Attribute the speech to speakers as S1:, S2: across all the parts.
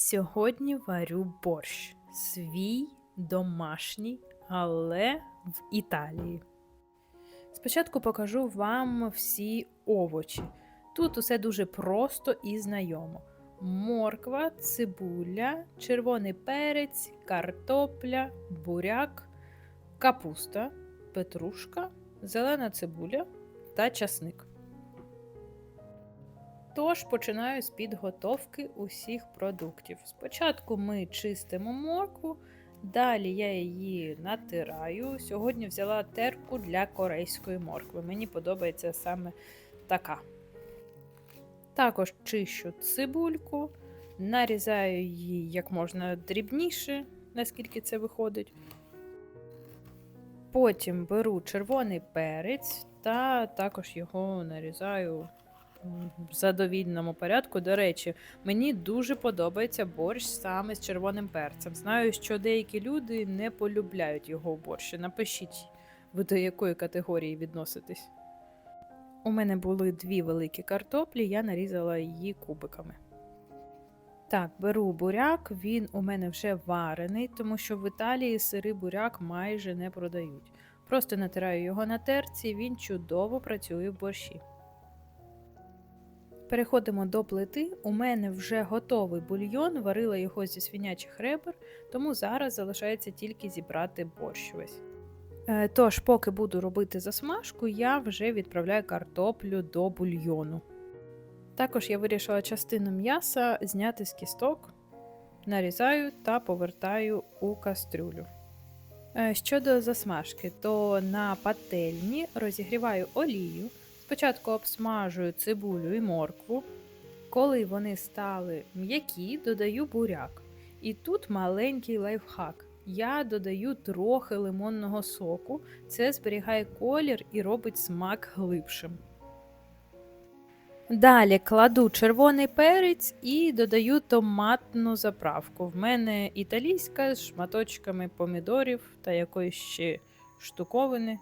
S1: Сьогодні варю борщ. Свій домашній, але в Італії. Спочатку покажу вам всі овочі. Тут усе дуже просто і знайомо: морква, цибуля, червоний перець, картопля, буряк, капуста, петрушка, зелена цибуля та часник. Тож починаю з підготовки усіх продуктів. Спочатку ми чистимо моркву, далі я її натираю. Сьогодні взяла терку для корейської моркви. Мені подобається саме така. Також чищу цибульку, нарізаю її як можна дрібніше, наскільки це виходить. Потім беру червоний перець та також його нарізаю в задовільному порядку. До речі, мені дуже подобається борщ саме з червоним перцем. Знаю, що деякі люди не полюбляють його в борщі. Напишіть, ви до якої категорії відноситесь. У мене були дві великі картоплі, я нарізала її кубиками. Так, беру буряк, він у мене вже варений, тому що в Італії сирий буряк майже не продають. Просто натираю його на терці, він чудово працює в борщі. Переходимо до плити. У мене вже готовий бульйон, варила його зі свинячих ребер, тому зараз залишається тільки зібрати борщ весь. Е, Тож, поки буду робити засмажку, я вже відправляю картоплю до бульйону. Також я вирішила частину м'яса зняти з кісток, нарізаю та повертаю у кастрюлю. Е, Щодо засмажки, то на пательні розігріваю олію. Спочатку обсмажую цибулю і моркву. Коли вони стали м'які, додаю буряк. І тут маленький лайфхак. Я додаю трохи лимонного соку. Це зберігає колір і робить смак глибшим. Далі кладу червоний перець і додаю томатну заправку. В мене італійська з шматочками помідорів та якоїсь ще штуковини.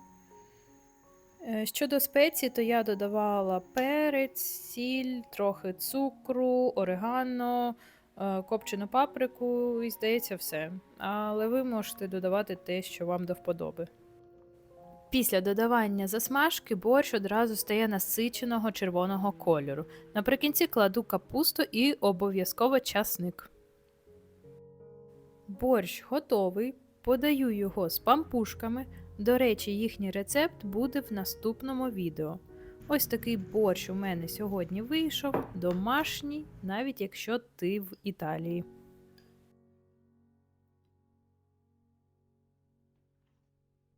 S1: Е, Щодо спецій, то я додавала перець, сіль, трохи цукру, орегано, е, копчену паприку і, здається, все. Але ви можете додавати те, що вам до вподоби. Після додавання засмажки борщ одразу стає насиченого червоного кольору. Наприкінці кладу капусту і обов'язково часник. Борщ готовий. Подаю його з пампушками. До речі, їхній рецепт буде в наступному відео. Ось такий борщ у мене сьогодні вийшов, домашній, навіть якщо ти в Італії.